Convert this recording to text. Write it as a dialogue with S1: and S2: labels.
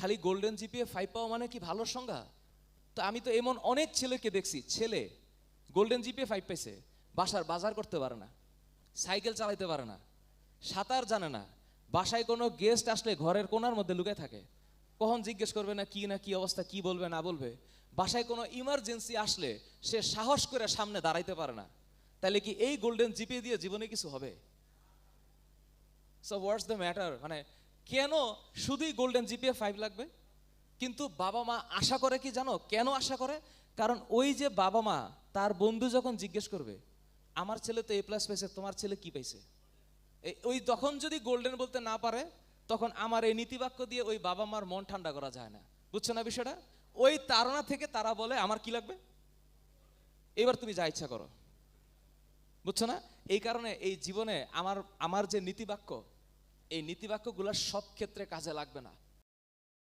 S1: খালি golden GPA five পাওয়া মানে কি ভালো সংজ্ঞা? তো আমি তো এমন অনেক ছেলেকে দেখছি, ছেলে গোল্ডেন জিপিএ ফাইভ পাইছে, বাসার বাজার করতে পারে না, সাইকেল চালাইতে পারে না, সাঁতার জানে না, বাসায় কোনো গেস্ট আসলে ঘরের কোনার মধ্যে লুকে থাকে। কখন জিজ্ঞেস করবে না কি না কি অবস্থা, কি বলবে, না বলবে? বাসায় কোনো ইমার্জেন্সি আসলে সে সাহস করে সামনে দাঁড়াইতে পারে না। তাহলে কি এই গোল্ডেন জিপে দিয়ে জীবনে কিছু হবে? সো হোয়াটস দ্য ম্যাটার মানে কেন শুধুই গোল্ডেন জিপিএ ফাইভ লাগবে? কিন্তু বাবা মা আশা করে কি জানো? কেন আশা করে? কারণ ওই যে বাবা মা, তার বন্ধু যখন জিজ্ঞেস করবে, আমার ছেলে তো এ প্লাস পাইছে, তোমার ছেলে কি এই- ওই তখন যদি গোল্ডেন বলতে না পারে, তখন আমার এই নীতিবাক্য দিয়ে ওই বাবা মার মন ঠান্ডা করা যায় না। বুঝছ না বিষয়টা? ওই তাড়না থেকে তারা বলে, আমার কি লাগবে? এবার তুমি যা ইচ্ছা করো। বুঝছ না? এই কারণে এই জীবনে আমার আমার যে নীতিবাক্য এই নীতিবাক্যগুলো সব ক্ষেত্রে কাজে লাগবে না।